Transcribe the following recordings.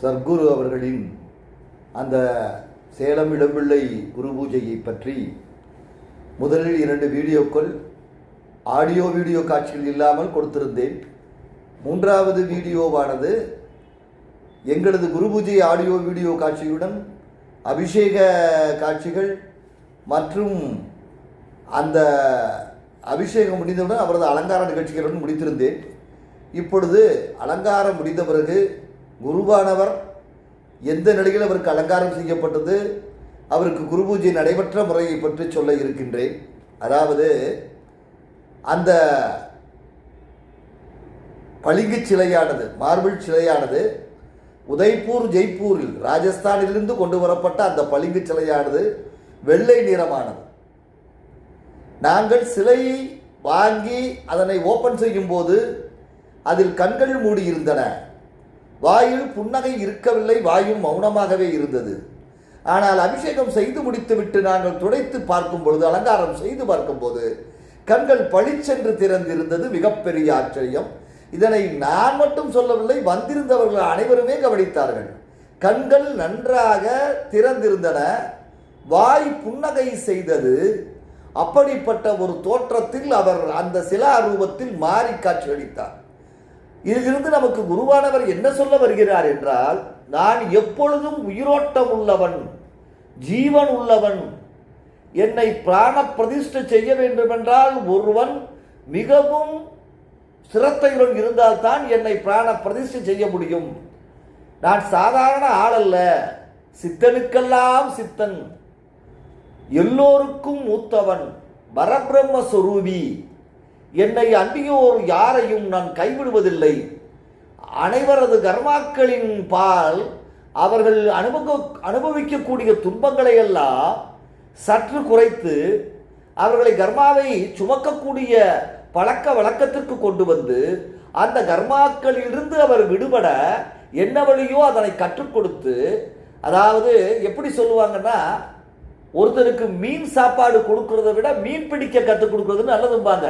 சர்க்குரு அவர்களின் அந்த சேலம் இளம்பிள்ளை குரு பூஜையை பற்றி முதலில் இரண்டு வீடியோக்கள் ஆடியோ வீடியோ காட்சிகள் இல்லாமல் கொடுத்திருந்தேன். மூன்றாவது வீடியோவானது எங்களது குரு பூஜை ஆடியோ வீடியோ காட்சியுடன் அபிஷேக காட்சிகள் மற்றும் அந்த அபிஷேகம் முடிந்தவுடன் அவரது அலங்கார நிகழ்ச்சிகளுடன் முடித்திருந்தேன். இப்பொழுது அலங்காரம் முடிந்த பிறகு குருவானவர் எந்த நிலையில் அவருக்கு அலங்காரம் செய்யப்பட்டது அவருக்கு குரு பூஜை நடைபெற்ற முறையை பற்றி சொல்ல இருக்கின்றேன். அதாவது அந்த பளிங்கு சிலையானது மார்பிள் சிலையானது உதய்பூர் ஜெய்ப்பூரில் ராஜஸ்தானிலிருந்து கொண்டு வரப்பட்ட அந்த பளிங்கு சிலையானது வெள்ளை நிறமானது. நாங்கள் சிலையை வாங்கி அதனை ஓப்பன் செய்யும் போது அதில் கண்கள் மூடி இருந்தன வாயில் புன்னகை இருக்கவில்லை வாயும் மௌனமாகவே இருந்தது. ஆனால் அபிஷேகம் செய்து முடித்துவிட்டு நாங்கள் துடைத்து பார்க்கும் பொழுது அலங்காரம் செய்து பார்க்கும்போது கண்கள் பளிச்சென்று திறந்திருந்தது மிகப்பெரிய ஆச்சரியம். இதனை நான் மட்டும் சொல்லவில்லை வந்திருந்தவர்கள் அனைவருமே கவனித்தார்கள். கண்கள் நன்றாக திறந்திருந்தன வாய் புன்னகை செய்தது. அப்படிப்பட்ட ஒரு தோற்றத்தில் அவர் அந்த சிலா ரூபத்தில் மாறி காட்சியளித்தார். இதிலிருந்து நமக்கு குருவானவர் என்ன சொல்ல வருகிறார் என்றால் நான் எப்பொழுதும் உயிரோட்டம் உள்ளவன் ஜீவன் உள்ளவன் என்னை பிராண பிரதிஷ்டை செய்ய வேண்டுமென்றால் ஒருவன் மிகவும் சிரத்தையுடன் இருந்தால்தான் என்னை பிராண பிரதிஷ்டை செய்ய முடியும். நான் சாதாரண ஆள் அல்ல சித்தனுக்கெல்லாம் சித்தன் எல்லோருக்கும் மூத்தவன் பரபிரம்ம சொரூபி. என்னை அன்பியோர் யாரையும் நான் கைவிடுவதில்லை. அனைவரது கர்மாக்களின் பால் அவர்கள் அனுபவ அனுபவிக்கக்கூடிய துன்பங்களை எல்லாம் சற்று குறைத்து அவர்களை கர்மாவை சுமக்கக்கூடிய பழக்க வழக்கத்திற்கு கொண்டு வந்து அந்த கர்மாக்களிலிருந்து அவர் விடுபட என்ன வழியோ அதனை கற்றுக் கொடுத்து அதாவது எப்படி சொல்லுவாங்கன்னா ஒருத்தருக்கு மீன் சாப்பாடு கொடுக்கறத விட மீன் பிடிக்க கற்றுக் கொடுக்கறது நல்லதும்பாங்க.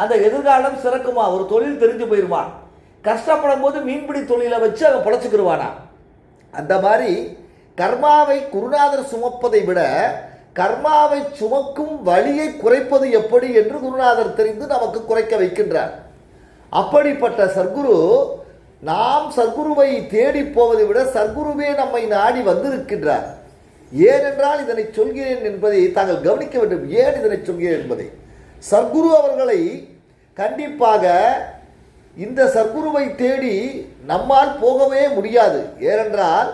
அந்த எதிர்காலம் சிறக்குமா? ஒரு தொழில் தெரிஞ்சு போயிடுவான் கஷ்டப்படும் போது மீன்பிடி தொழிலை வச்சு அவன் பொழைச்சிக்கிருவானா? அந்த மாதிரி கர்மாவை குருநாதர் சுமப்பதை விட கர்மாவை சுமக்கும் வழியை குறைப்பது எப்படி என்று குருநாதர் தெரிந்து நமக்கு குறைக்க வைக்கின்றார். அப்படிப்பட்ட சர்க்குரு நாம் சர்க்குருவை தேடி போவதை விட சர்க்குருவே நம்மை நாடி வந்திருக்கின்றார். ஏனென்றால் இதனை சொல்கிறேன் என்பதை தாங்கள் கவனிக்க வேண்டும். ஏன் இதனை சொல்கிறேன் என்பதை? சர்க்குரு அவர்களை கண்டிப்பாக இந்த சர்க்குருவை தேடி நம்மால் போகவே முடியாது. ஏனென்றால்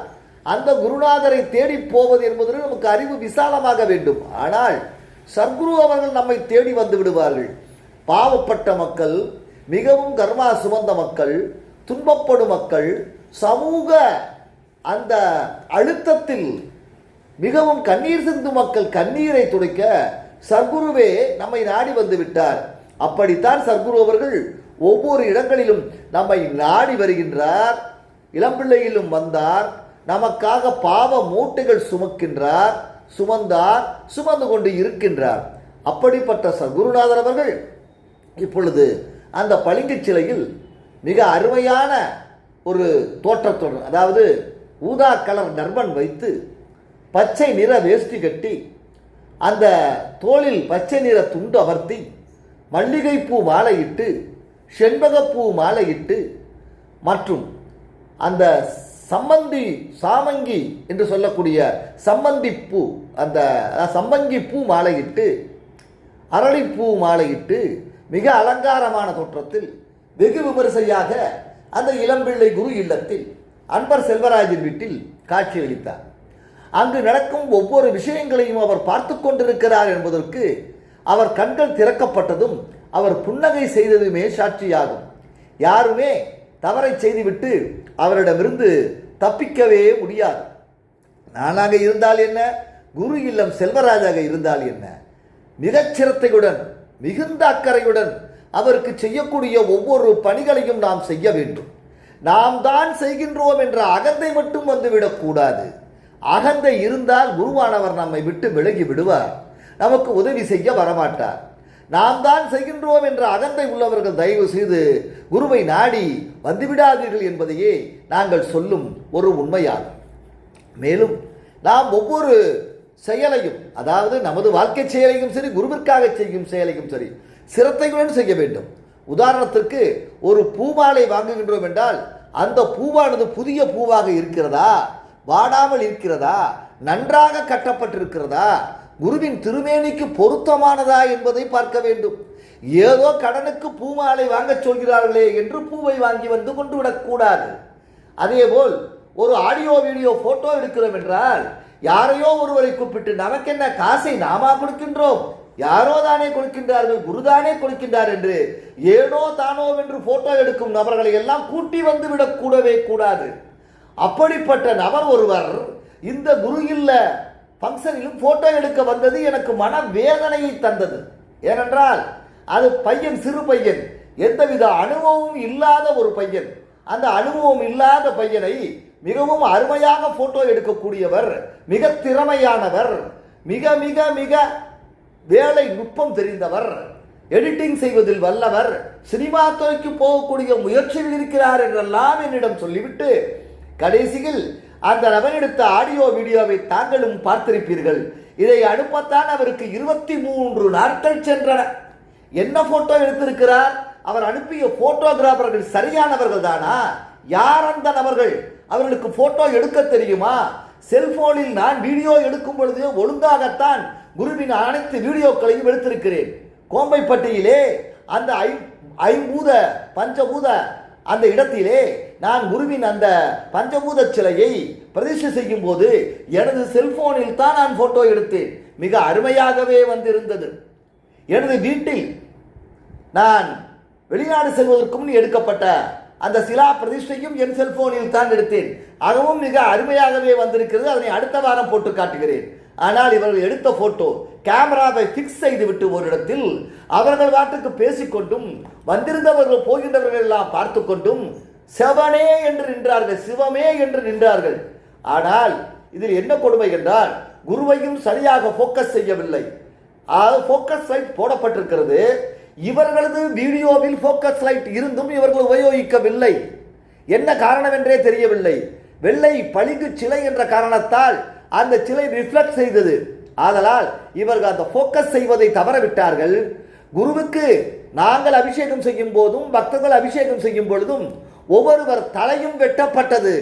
அந்த குருநாதரை தேடி போவது என்பது நமக்கு அறிவு விசாலமாக வேண்டும். ஆனால் சர்க்குரு அவர்கள் நம்மை தேடி வந்து விடுவார்கள். பாவப்பட்ட மக்கள் மிகவும் கர்மா சுமந்த மக்கள் துன்பப்படும் மக்கள் சமூக அந்த அழுத்தத்தில் மிகவும் கண்ணீர் சிந்து மக்கள் கண்ணீரை துடைக்க சர்க்குருவே நம்மை நாடி வந்து விட்டார். அப்படித்தான் சர்க்குரு அவர்கள் ஒவ்வொரு இடங்களிலும் நம்மை நாடி வருகின்றார். இளம்பிள்ளையிலும் வந்தார். நமக்காக பாவ மூட்டைகள் சுமக்கின்றார். சுமந்தார் சுமந்து கொண்டு இருக்கின்றார். அப்படிப்பட்ட சகுருநாதர் அவர்கள் இப்பொழுது அந்த பளிங்கு சிலையில் மிக அருமையான ஒரு தோற்றத்துடன் அதாவது ஊதா கலர் நர்பன் வைத்து பச்சை நிற வேஷ்டி கட்டி அந்த தோளில் பச்சை நிற துண்டு அமர்த்தி மல்லிகைப்பூ மாலையிட்டு செண்பகப்பூ மாலையிட்டு மற்றும் அந்த சம்மந்தி சாமங்கி என்று சொல்லக்கூடிய சம்மந்தி பூ அந்த சம்மங்கி பூ மாலையிட்டு அரளிப்பூ மாலையிட்டு மிக அலங்காரமான தோற்றத்தில் வெகு விமரிசையாக அந்த இளம்பிள்ளை குரு இல்லத்தில் அன்பர் செல்வராஜின் வீட்டில் காட்சியளித்தார் அங்கு நடக்கும் ஒவ்வொரு விஷயங்களையும் அவர் பார்த்து கொண்டிருக்கிறார் என்பதற்கு அவர் கண்கள் திறக்கப்பட்டதும் அவர் புன்னகை செய்ததுமே சாட்சியாகும். யாருமே தவறை செய்துவிட்டு அவரிடமிருந்து தப்பிக்கவே முடியாது. நானாக இருந்தால் என்ன? குரு இல்லம் செல்வராஜாக இருந்தால் என்ன? மிகச்சிரத்தையுடன் மிகுந்த அக்கறையுடன் அவருக்கு செய்யக்கூடிய ஒவ்வொரு பணிகளையும் நாம் செய்ய வேண்டும். நாம் தான் செய்கின்றோம் என்ற அகந்தை மட்டும் வந்துவிடக்கூடாது. அகந்தை இருந்தால் குருவானவர் நம்மை விட்டு விலகி விடுவார். நமக்கு உதவி செய்ய வரமாட்டார். நாம் தான் செய்கின்றோம் என்ற அகந்தை உள்ளவர்கள் தயவு செய்து குருவை நாடி வந்துவிடாதீர்கள் என்பதையே நாங்கள் சொல்லும் ஒரு உண்மையாகும். மேலும் நாம் ஒவ்வொரு செயலையும் அதாவது நமது வாழ்க்கை செயலையும் சரி குருவிற்காக செய்யும் செயலையும் சரி சிரத்தைகளுடன் செய்ய வேண்டும். உதாரணத்திற்கு ஒரு பூமாலை வாங்குகின்றோம் என்றால் அந்த பூவானது புதிய பூவாக இருக்கிறதா? வாடாமல் இருக்கிறதா? நன்றாக கட்டப்பட்டிருக்கிறதா? குருவின் திருமேனிக்கு பொருத்தமானதா என்பதை பார்க்க வேண்டும். ஏதோ கடனுக்கு பூமாலை வாங்கச் சொல்கிறார்களே என்று பூவை வாங்கி வந்து கொண்டு விடக்கூடாது. அதேபோல் ஒரு ஆடியோ வீடியோ போட்டோ எடுக்கிறோம் என்றால் யாரையோ ஒருவரை கூப்பிட்டு நமக்கென்ன காசை நாமா கொடுக்கின்றோம்? யாரோ தானே கொடுக்கின்றார்கள் குருதானே கொடுக்கின்றார் என்று ஏனோ தானோ என்று போட்டோ எடுக்கும் நபர்களை எல்லாம் கூட்டி வந்து விடக்கூடவே கூடாது. அப்படிப்பட்ட நபர் ஒருவர் இந்த குரு இல்ல ஃபங்க்ஷனிலும் ஃபோட்டோ எடுக்க வந்தது எனக்கு மன வேதனையை தந்தது. ஏனென்றால் அது பையன் சிறு பையன். எந்தவித அனுபவமும் இல்லாத ஒரு பையன். அந்த அனுபவம் இல்லாத பையனை மிகவும் அருமையாக ஃபோட்டோ எடுக்கக்கூடியவர் மிக திறமையானவர் மிக மிக மிக வேலை நுட்பம் தெரிந்தவர் எடிட்டிங் செய்வதில் வல்லவர் சினிமா துறைக்கு போகக்கூடிய முயற்சியில் இருக்கிறார் என்றெல்லாம் என்னிடம் சொல்லிவிட்டு கடைசியில் அந்த நபர் எடுத்த ஆடியோ வீடியோவை தாங்களும் பார்த்திருப்பீர்கள். இதை அனுப்பத்தான் அவருக்கு இருபத்தி மூன்று நாட்கள் சென்றன. என்ன போட்டோ எடுத்திருக்கிறார்? அவர் அனுப்பிய போட்டோகிராஃபர்கள் சரியானவர்கள் தானா? யார் அந்த நபர்கள்? அவர்களுக்கு போட்டோ எடுக்க தெரியுமா? செல்போனில் நான் வீடியோ எடுக்கும் பொழுது ஒழுங்காகத்தான் குருவின் அனைத்து வீடியோக்களையும் எடுத்திருக்கிறேன். கோம்பைப்பட்டியிலே அந்த ஐ ஐம்பூத பஞ்சபூத அந்த இடத்திலே நான் குருவின் அந்த பஞ்சபூத சிலையை பிரதிஷ்டை செய்யும் போது எனது செல்போனில் தான் நான் போட்டோ எடுத்தேன். மிக அருமையாகவே வந்திருந்தது. எனது வீட்டில் நான் வெளிநாடு செல்வதற்கு முன் எடுக்கப்பட்ட அந்த சிலா பிரதிஷ்டையும் என் செல்போனில் தான் எடுத்தேன். அதுவும் மிக அருமையாகவே வந்திருக்கிறது. அதனை அடுத்த வாரம் போட்டு காட்டுகிறேன். ஆனால் இவர்கள் எடுத்த போட்டோ கேமராவை ஃபிக்ஸ் செய்துவிட்டு ஒரு இடத்தில் அவர்கள் வாட்டுக்கு பேசிக்கொண்டும் வந்திருந்தவர்கள் போகின்றவர்கள் எல்லாம் பார்த்து கொண்டும் சிவனே என்று நின்றார்கள் சிவமே என்று நின்றார்கள். ஆனால் இதில் என்ன கொடுமை என்றால் குருவையும் சரியாக ஃபோக்கஸ் செய்யவில்லை. ஃபோக்கஸ் லைட் போடப்பட்டிருக்கிறது. இவர்களது வீடியோவில் ஃபோக்கஸ் லைட் இருந்தும் இவர்கள் உபயோகிக்கவில்லை. என்ன காரணம் என்றே தெரியவில்லை. வெள்ளை பளிங்கு சிலை என்ற காரணத்தால் அந்த சிலை ரிஃப்ளெக்ட் செய்தது. ஆதலால் இவர்கள் அந்த ஃபோக்கஸ் செய்வதை தவறவிட்டார்கள். குருவுக்கு நாங்கள் அபிஷேகம் செய்யும் போதும் பக்தர்கள் அபிஷேகம் செய்யும் பொழுதும் ஒவ்வொருவர் தலையும் வெட்டப்பட்டது.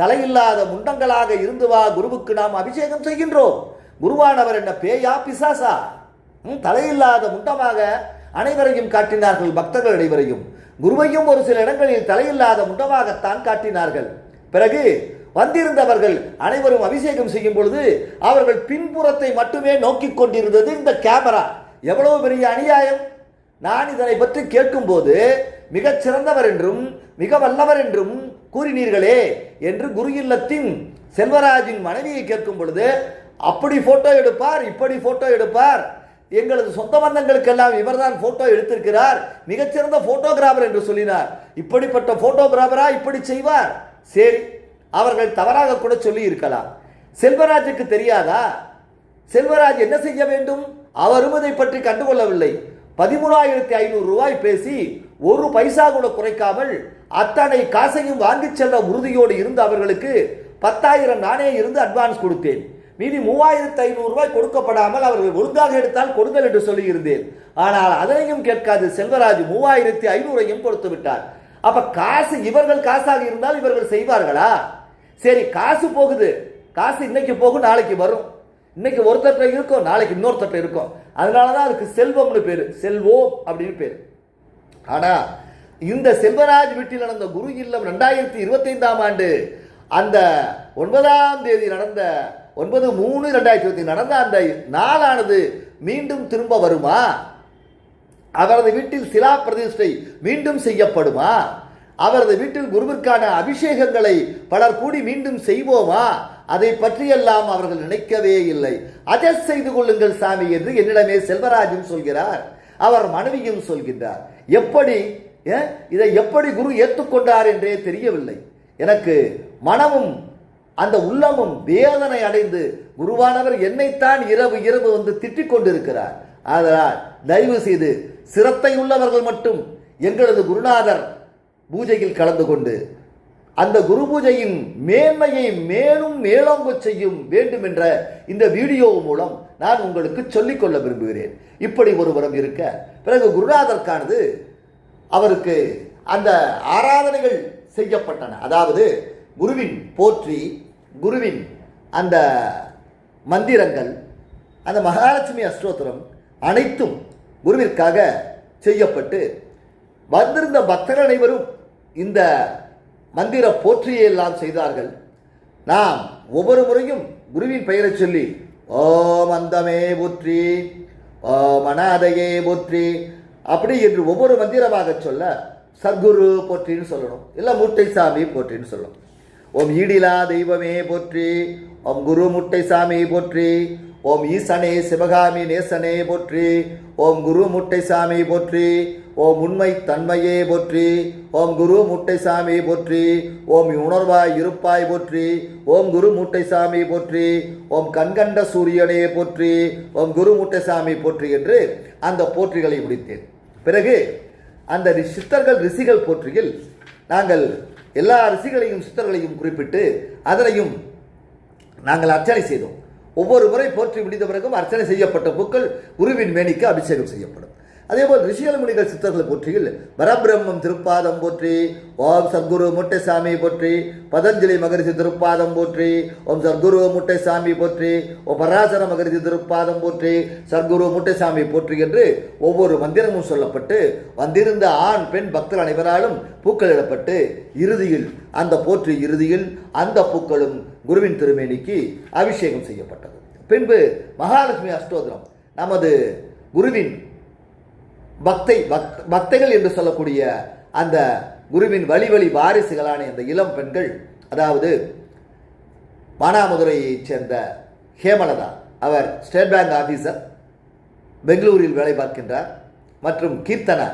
தலையில்லாத முண்டங்களாக இருந்து வா குருவுக்கு நாம் அபிஷேகம் செய்கின்றோம். குருவானவர் என்ன பேயா பிசாசா? தலையில்லாத முண்டமாக அனைவரையும் காட்டினார்கள் பக்தர்கள் அனைவரையும். குருவையும் ஒரு சில இடங்களில் தலையில்லாத முண்டமாகத்தான் காட்டினார்கள். பிறகு வந்திருந்தவர்கள் அனைவரும் அபிஷேகம் செய்யும் பொழுது அவர்கள் பின்புறத்தை மட்டுமே நோக்கிக் கொண்டிருந்தது இந்த கேமரா. எவ்வளவு பெரிய அநியாயம்? நான் இதனை பற்றி கேட்கும்போது மிகச் சிறந்தவர் என்றும் மிக வல்லவர் என்றும் கூறினீர்களே என்று குரு இல்லத்தின் செல்வராஜின் மனைவியை கேட்கும் பொழுது அப்படி போட்டோ எடுப்பார் இப்படி போட்டோ எடுப்பார். எங்களது சொந்த பந்தங்களுக்கெல்லாம் இவர்தான் போட்டோ எடுத்திருக்கிறார். மிகச்சிறந்த போட்டோகிராஃபர் என்று சொல்லினார். இப்படிப்பட்ட போட்டோகிராஃபரா இப்படி செய்வார்? சரி அவர்கள் தவறாக கூட சொல்லி இருக்கலாம் செல்வராஜுக்கு தெரியாதா? செல்வராஜ் என்ன செய்ய வேண்டும்? அவரும் இதை பற்றி கண்டுகொள்ளவில்லை. பதிமூணாயிரத்தி ஐநூறு ரூபாய் பேசி ஒரு பைசா கூட குறைக்காமல் அத்தனை காசையும் வாங்கி செல்ல உறுதியோடு இருந்த அவர்களுக்கு பத்தாயிரம் நானே இருந்து அட்வான்ஸ் கொடுத்தேன். மீதி மூவாயிரத்து ஐநூறுரூவாய் கொடுக்கப்படாமல் அவர்கள் ஒழுங்காக எடுத்தால் கொடுங்கள் என்று சொல்லியிருந்தேன். ஆனால் அதனையும் கேட்காது செல்வராஜ் மூவாயிரத்தி ஐநூறையும் கொடுத்து விட்டார். அப்ப காசு இவர்கள் காசாக இருந்தால் இவர்கள் செய்வார்களா? சரி காசு போகுது. காசு இன்னைக்கு போகும் நாளைக்கு வரும். இன்னைக்கு ஒருத்தட்ட இருக்கும் நாளைக்கு இன்னொருத்தட்ட இருக்கும். அதனால தான் அதுக்கு செல்வம்னு பேரு. செல்வோம் அப்படின்னு பேரு. ஆனா இந்த செல்வராஜ் வீட்டில் நடந்த குரு இல்லம் ரெண்டாயிரத்தி இருபத்தைந்தாம் ஆண்டு அந்த ஒன்பதாம் தேதி நடந்த ஒன்பது மூணு ரெண்டாயிரத்தி இருபத்தி நடந்த அந்த நாளானது மீண்டும் திரும்ப வருமா? அவரது வீட்டில் சிலா பிரதிஷ்டை மீண்டும் செய்யப்படுமா? அவரது வீட்டில் குருவிற்கான அபிஷேகங்களை பலர் கூடி மீண்டும் செய்வோமா? அதை பற்றியெல்லாம் அவர்கள் நினைக்கவே இல்லை. அட்ஜஸ்ட் செய்து கொள்ளுங்கள் சாமி என்று என்னிடமே செல்வராஜும் சொல்கிறார். அவர் மனைவியும் சொல்கின்றார். எப்படி? இதை எப்படி குரு ஏற்றுக்கொண்டார் என்றே தெரியவில்லை. எனக்கு மனமும் அந்த உள்ளமும் வேதனை அடைந்து குருவானவர் என்னைத்தான் இரவு இரவு வந்து திட்டிக் கொண்டிருக்கிறார். அதனால் தயவு செய்து சிரத்தை உள்ளவர்கள் மட்டும் எங்களது குருநாதர் பூஜையில் கலந்து கொண்டு அந்த குரு பூஜையின் மேன்மையை மேலும் மேலோங்க செய்யும் வேண்டும் என்ற இந்த வீடியோ மூலம் நான் உங்களுக்கு சொல்லிக்கொள்ள விரும்புகிறேன். இப்படி ஒருவரம் இருக்க பிறகு குருநாதர்கானது அவருக்கு அந்த ஆராதனைகள் செய்யப்பட்டன. அதாவது குருவின் போற்றி குருவின் அந்த மந்திரங்கள் அந்த மகாலட்சுமி அஸ்தோத்திரம் அனைத்தும் குருவிற்காக செய்யப்பட்டு வந்திருந்த பக்தர்கள் அனைவரும் இந்த மந்திர போற்றியை எல்லாம் செய்தார்கள். நாம் ஒவ்வொரு முறையும் குருவின் பெயரை சொல்லி ஓம் அந்தமே போற்றி ஓம் அநாதையே போற்றி அப்படி என்று ஒவ்வொரு மந்திரமாக சொல்ல சர்க்குரு போற்றின்னு சொல்லணும். இல்லை முட்டை சாமி போற்றின்னு சொல்லணும். ஓம் ஈடிலா தெய்வமே போற்றி ஓம் குரு முட்டைசாமி போற்றி ஓம் ஈசனே சிவகாமி நேசனே போற்றி. ஓம் குரு முட்டைசாமி போற்றி. ஓம் உண்மை தன்மையே போற்றி. ஓம் குரு முட்டைசாமி போற்றி. ஓம் உணர்வாய் இருப்பாய் போற்றி. ஓம் குரு முட்டைசாமி போற்றி. ஓம் கண்கண்ட சூரியனே போற்றி. ஓம் குரு முட்டைசாமி போற்றி என்று அந்த போற்றிகளை முடித்தேன். பிறகு அந்த ரி- சித்தர்கள் ரிஷிகள் போற்றியில் நாங்கள் எல்லா ரிஷிகளையும் சித்தர்களையும் குறிப்பிட்டு அதனையும் நாங்கள் அர்ச்சனை செய்தோம். ஒவ்வொரு முறை போற்றி முடிந்த பிறகும் அர்ச்சனை செய்யப்பட்ட பூக்கள் குருவின் மேனிக்கு அபிஷேகம் செய்யப்படும். அதேபோல் ரிஷிகள் முனிகள் சித்தர்கள் போற்றியில் பரபிரம்மம் திருப்பாதம் போற்றி ஓம் சத்குரு முட்டைசாமி போற்றி பதஞ்சலி மகரிஷி திருப்பாதம் போற்றி ஓம் சத்குரு முட்டைசாமி போற்றி ஓம் பராசர மகரிஷி திருப்பாதம் போற்றி சத்குரு முட்டைசாமி போற்றி என்று ஒவ்வொரு மந்திரமும் சொல்லப்பட்டு வந்திருந்த ஆண் பெண் பக்தர் அனைவராலும் பூக்களிடப்பட்டு இறுதியில் அந்த போற்றி இறுதியில் அந்த பூக்களும் குருவின் திருமேனிக்கு அபிஷேகம் செய்யப்பட்டது. பின்பு மகாலட்சுமி அஷ்டோத்திரம் நமது குருவின் பக்தை பக் பக்தைகள் என்று சொல்லக்கூடிய அந்த குருவின் வழி வழி வாரிசுகளான இந்த இளம் பெண்கள் அதாவது மானாமதுரையைச் சேர்ந்த ஹேமலதா அவர் ஸ்டேட் பேங்க் ஆஃபீஸர் பெங்களூரில் வேலை பார்க்கின்றார் மற்றும் கீர்த்தனா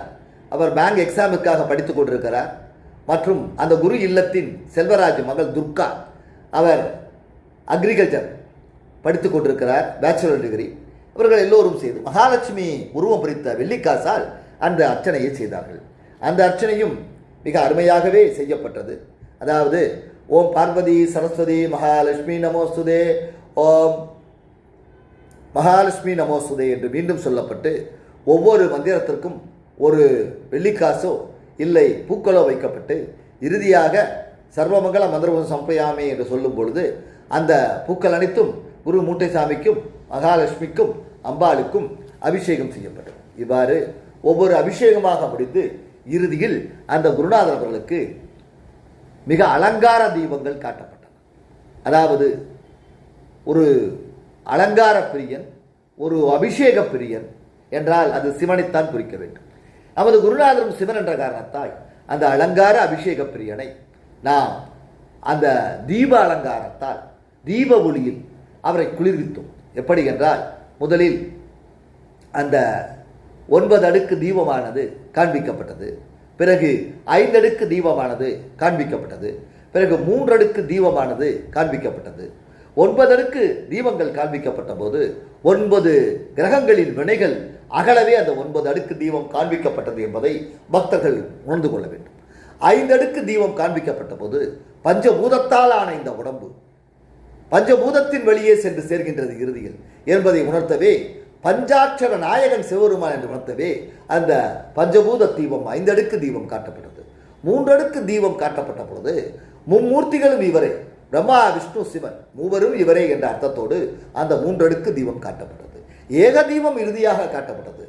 அவர் பேங்க் எக்ஸாமுக்காக படித்துக் கொண்டிருக்கிறார் மற்றும் அந்த குரு இல்லத்தின் செல்வராஜ் மகள் துர்கா அவர் அக்ரிகல்ச்சர் படித்துக் கொண்டிருக்கிறார் பேச்சுலர் டிகிரி. இவர்கள் எல்லோரும் செய்து மகாலட்சுமி உருவம் பிடித்த வெள்ளிக்காசால் அந்த அர்ச்சனையை செய்தார்கள். அந்த அர்ச்சனையும் மிக அருமையாகவே செய்யப்பட்டது. அதாவது ஓம் பார்வதி சரஸ்வதி மகாலட்சுமி நமோஸ்துதே ஓம் மகாலட்சுமி நமோசுதே என்று மீண்டும் சொல்லப்பட்டு ஒவ்வொரு மந்திரத்திற்கும் ஒரு வெள்ளிக்காசோ இல்லை பூக்களோ வைக்கப்பட்டு இறுதியாக சர்வமங்கல மந்திரபம் சம்பயாமி என்று சொல்லும் பொழுது அந்த பூக்கள் அனைத்தும் குரு மூட்டைசாமிக்கும் மகாலட்சுமிக்கும் அம்பாளுக்கும் அபிஷேகம் செய்யப்பட்டது. இவ்வாறு ஒவ்வொரு அபிஷேகமாக முடிந்து இறுதியில் அந்த குருநாதர் அவர்களுக்கு மிக அலங்கார தீபங்கள் காட்டப்பட்டன. அதாவது ஒரு அலங்கார பிரியன் ஒரு அபிஷேக பிரியன் என்றால் அது சிவனைத்தான் குறிக்க வேண்டும். நமது குருநாதரும் சிவன் என்ற காரணத்தால் அந்த அலங்கார அபிஷேக பிரியனை நாம் அந்த தீப அலங்காரத்தால் தீப ஒளியில் அவரை குளிர்வித்தோம். எப்படி என்றால் முதலில் அந்த ஒன்பது அடுக்கு தீபமானது காண்பிக்கப்பட்டது. பிறகு ஐந்தடுக்கு தீபமானது காண்பிக்கப்பட்டது. பிறகு மூன்றடுக்கு தீபமானது காண்பிக்கப்பட்டது. ஒன்பது அடுக்கு தீபங்கள் காண்பிக்கப்பட்ட போது ஒன்பது கிரகங்களின் வினைகள் அகலவே அந்த ஒன்பது அடுக்கு தீபம் காண்பிக்கப்பட்டது என்பதை பக்தர்கள் உணர்ந்து கொள்ள வேண்டும். ஐந்தடுக்கு தீபம் காண்பிக்கப்பட்ட போது பஞ்சபூதத்தால் ஆன இந்த உடம்பு பஞ்சபூதத்தின் வழியே சென்று சேர்கின்றது இறுதியில் என்பதை உணர்த்தவே பஞ்சாட்சர நாயகன் சிவருமான் என்று உணர்த்தவே அந்த பஞ்சபூத தீபம் ஐந்தடுக்கு தீபம் காட்டப்பட்டது. மூன்றடுக்கு தீபம் காட்டப்பட்ட பொழுது மும்மூர்த்திகளும் இவரே பிரம்மா விஷ்ணு சிவன் மூவரும் இவரே என்ற அர்த்தத்தோடு அந்த மூன்றடுக்கு தீபம் காட்டப்பட்டது. ஏக தீபம் இறுதியாக காட்டப்பட்டது.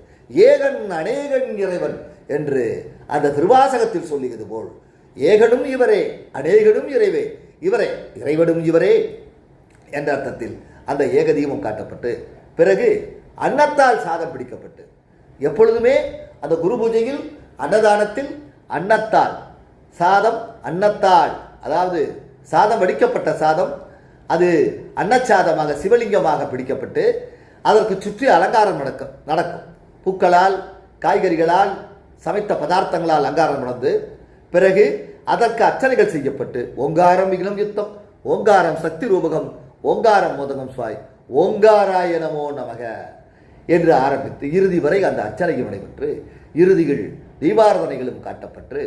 ஏகன் அநேகன் இறைவன் என்று அந்த திருவாசகத்தில் சொல்லியது போல் ஏகனும் இவரே அநேகனும் இறைவே இவரே இறைவனும் இவரே என்ற அர்த்தத்தில் அந்த ஏகதீபம் காட்டப்பட்டு பிறகு அன்னத்தால் சாதம் பிடிக்கப்பட்டு எப்பொழுதுமே அந்த குரு பூஜையில் அன்னதானத்தில் அன்னத்தால் சாதம் அன்னத்தால் அதாவது சாதம் வடிக்கப்பட்ட சாதம் அது அன்னச்சாதமாக சிவலிங்கமாக பிடிக்கப்பட்டு அதற்கு சுற்றி அலங்காரம் நடக்கும் நடக்கும். பூக்களால் காய்கறிகளால் சமைத்த பதார்த்தங்களால் அலங்காரம் நடந்து பிறகு அதற்கு அர்ச்சனைகள் செய்யப்பட்டு ஓங்காரம் இளம் யுத்தம் ஓங்காரம் சக்தி ரூபகம் ஓங்காரம் மோதகம் சுவாய். ஓங்காராய நமோ நமக என்று ஆரம்பித்து இறுதி வரை அந்த அர்ச்சனையும் நடைபெற்று இறுதியில் தீபாரதனைகளும் காட்டப்பட்டு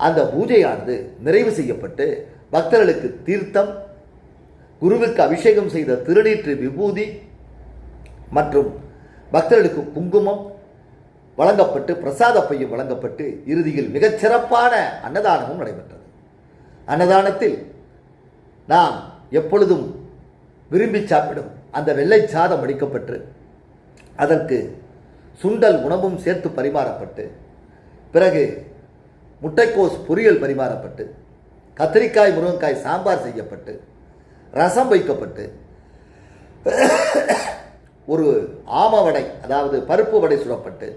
அந்த பூஜையானது நிறைவு செய்யப்பட்டு பக்தர்களுக்கு தீர்த்தம் குருவுக்கு அபிஷேகம் செய்த திருநீற்று விபூதி மற்றும் பக்தர்களுக்கு குங்குமம் வழங்கப்பட்டு பிரசாத பையும் வழங்கப்பட்டு இறுதியில் மிகச்சிறப்பான அன்னதானமும் நடைபெற்றது. அன்னதானத்தில் நாம் எப்பொழுதும் விரும்பி சாப்பிடும் அந்த வெள்ளை சாதம் அடிக்கப்பட்டு அதற்கு சுண்டல் உணவும் சேர்த்து பரிமாறப்பட்டு பிறகு முட்டைக்கோஸ் பொரியல் பரிமாறப்பட்டு கத்திரிக்காய் முருங்கைக்காய் சாம்பார் செய்யப்பட்டு ரசம் வைக்கப்பட்டு ஒரு ஆம வடை அதாவது பருப்பு வடை சுடப்பட்டு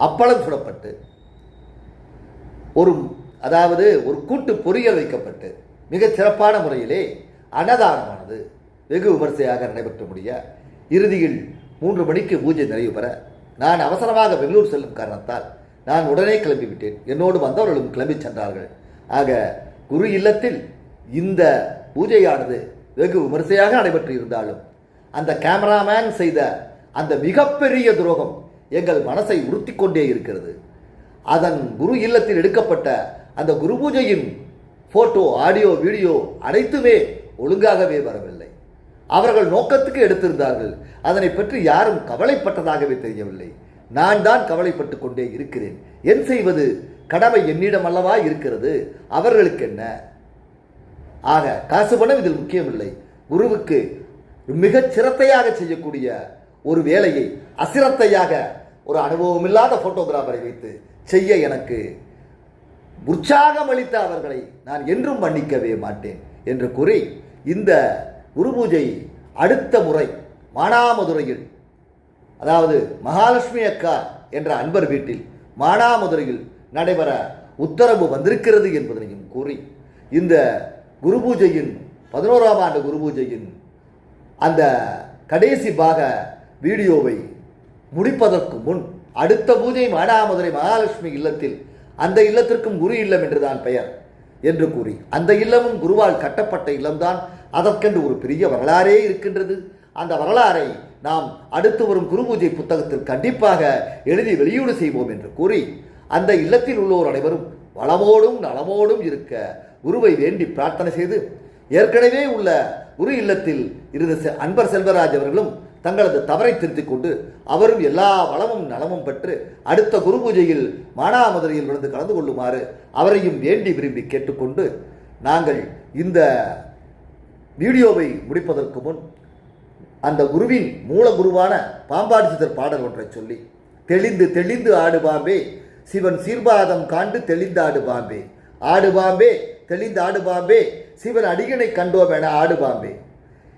அப்பளம் சுடப்பட்டு ஒரு அதாவது ஒரு கூட்டு பொரியல் வைக்கப்பட்டு மிகச் சிறப்பான முறையிலே அன்னதானமானது வெகு விமர்சையாக நடைபெற்ற முடிய இறுதியில் மூன்று மணிக்கு பூஜை நிறைவு பெற நான் அவசரமாக பெங்களூர் செல்லும் காரணத்தால் நான் உடனே கிளம்பிவிட்டேன். என்னோடு வந்தவர்களும் கிளம்பி சென்றார்கள். ஆக குரு இல்லத்தில் இந்த பூஜையானது வெகு விமர்சையாக நடைபெற்று இருந்தாலும் அந்த கேமராமேன் செய்த அந்த மிகப்பெரிய துரோகம் எங்கள் மனசை உறுத்தி கொண்டே இருக்கிறது. அதன் குரு இல்லத்தில் எடுக்கப்பட்ட அந்த குரு பூஜையின் ஃபோட்டோ ஆடியோ வீடியோ அனைத்துமே ஒழுங்காகவே வரவில்லை. அவர்கள் நோக்கத்துக்கு எடுத்திருந்தார்கள். அதனை பற்றி யாரும் கவலைப்பட்டதாகவே தெரியவில்லை. நான் தான் கவலைப்பட்டு கொண்டே இருக்கிறேன். என் செய்வது கடமை என்னிடம் அல்லவா இருக்கிறது? அவர்களுக்கு என்ன? ஆக காசு பணம் இதில் முக்கியமில்லை. குருவுக்கு மிகச் சிரத்தையாக செய்யக்கூடிய ஒரு வேலையை அசிரத்தையாக ஒரு அனுபவமில்லாத போட்டோகிராஃபரை வைத்து செய்ய எனக்கு உற்சாகம் அளித்த அவர்களை நான் என்றும் மன்னிக்கவே மாட்டேன் என்று கூறி இந்த குரு பூஜை அடுத்த முறை மானாமதுரையில் அதாவது மகாலட்சுமி அக்கா என்ற அன்பர் வீட்டில் மானாமதுரையில் நடைபெற உத்தரவு வந்திருக்கிறது என்பதனையும் கூறி இந்த குரு பூஜையின் பதினோராம் ஆண்டு குரு பூஜையின் அந்த கடைசி பாக வீடியோவை முடிப்பதற்கு முன் அடுத்த பூஜை மானாமதுரை மகாலட்சுமி இல்லத்தில் அந்த இல்லத்திற்கும் குரு இல்லம் என்றுதான் பெயர் என்று கூறி அந்த இல்லமும் குருவால் கட்டப்பட்ட இல்லம்தான் அதற்கென்று ஒரு பெரிய வரலாறே இருக்கின்றது. அந்த வரலாறை நாம் அடுத்து வரும் குருபூஜை புத்தகத்தில் கண்டிப்பாக எழுதி வெளியீடு செய்வோம் என்று கூறி அந்த இல்லத்தில் உள்ளோர் அனைவரும் வளமோடும் நலமோடும் இருக்க குருவை வேண்டி பிரார்த்தனை செய்து ஏற்கனவே உள்ள குரு இல்லத்தில் இருந்த செ- அன்பர் செல்வராஜ் அவர்களும் தங்களது தவறை திருத்திக் கொண்டு அவரும் எல்லா வளமும் நலமும் பெற்று அடுத்த குரு பூஜையில் மானாமதுரையில் விழுந்து கலந்து கொள்ளுமாறு அவரையும் வேண்டி விரும்பி கேட்டுக்கொண்டு நாங்கள் இந்த வீடியோவை முடிப்பதற்கு முன் அந்த குருவின் மூல குருவான பாம்பாடி சித்தர் பாடல் ஒன்றை சொல்லி தெளிந்து தெளிந்து ஆடு பாம்பே சிவன் சீர்பாதம் காண்டு தெளிந்து ஆடு பாம்பே. ஆடு பாம்பே தெளிந்து ஆடு பாம்பே சிவன் அடிகனை கண்டோம் என ஆடு பாம்பே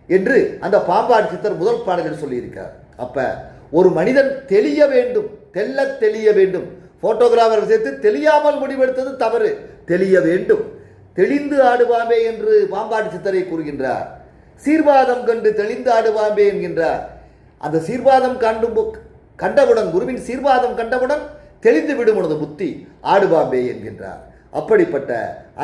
என்று அந்த பாம்பாடி சித்தர் முதல் பாடலில் சொல்லியிருக்கார் அப்போ ஒரு மனிதன் தெளிய வேண்டும் தெல்ல தெளிய வேண்டும். ஃபோட்டோகிராஃபர் சேர்த்து தெளியாமல் முடிவெடுத்தது தவறு. தெளிய வேண்டும். தெளிந்து ஆடுவாம்பே என்று பாம்பாடி சித்தரை கூறுகின்றார். சீர்வாதம் கண்டு தெளிந்து ஆடுவாம்பே என்கின்றார். அந்த சீர்வாதம் கண்டு கண்டவுடன் குருவின் சீர்வாதம் கண்டவுடன் தெளிந்து விடும் உனது புத்தி ஆடுவாம்பே என்கின்றார். அப்படிப்பட்ட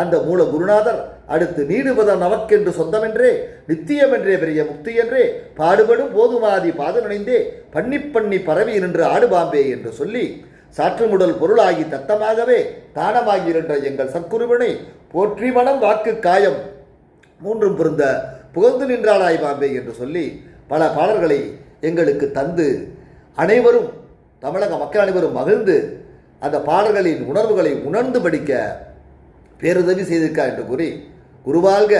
அந்த மூல குருநாதர் அடுத்து நீடுவதம் நமக்கென்று சொந்தமென்றே நித்தியமென்றே பெரிய முக்தி என்றே பாடுபடும் போதுமாதி பாத நுழைந்தே பண்ணி பண்ணி பரவி நின்று ஆடுபாம்பே என்று சொல்லி சாற்றுமுடல் பொருளாகி தத்தமாகவே தானமாகி எங்கள் சற்குருவினை போற்றி மனம் வாக்கு காயம். மூன்றும் பொருந்த புகழ்ந்து நின்றாளாய் பாம்பே என்று சொல்லி பல பாடல்களை எங்களுக்கு தந்து அனைவரும் தமிழக மக்கள் அனைவரும் மகிழ்ந்து அந்த பாடல்களின் உணர்வுகளை உணர்ந்து படிக்க பேருதவி செய்திருக்கார் என்று கூறி குருவாழ்க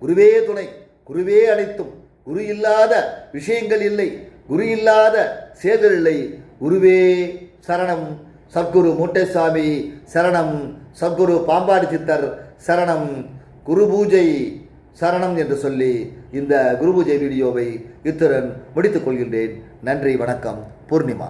குருவே துணை குருவே அனைத்தும் குரு இல்லாத விஷயங்கள் இல்லை குரு இல்லாத சேதல் இல்லை குருவே சரணம் சத்குரு மூட்டைசாமி சரணம் சத்குரு பாம்பாடி சித்தர். சரணம் குரு பூஜை சரணம் என்று சொல்லி இந்த குரு பூஜை வீடியோவை இத்துடன் முடித்துக் கொள்கின்றேன். நன்றி வணக்கம் பூர்ணிமா.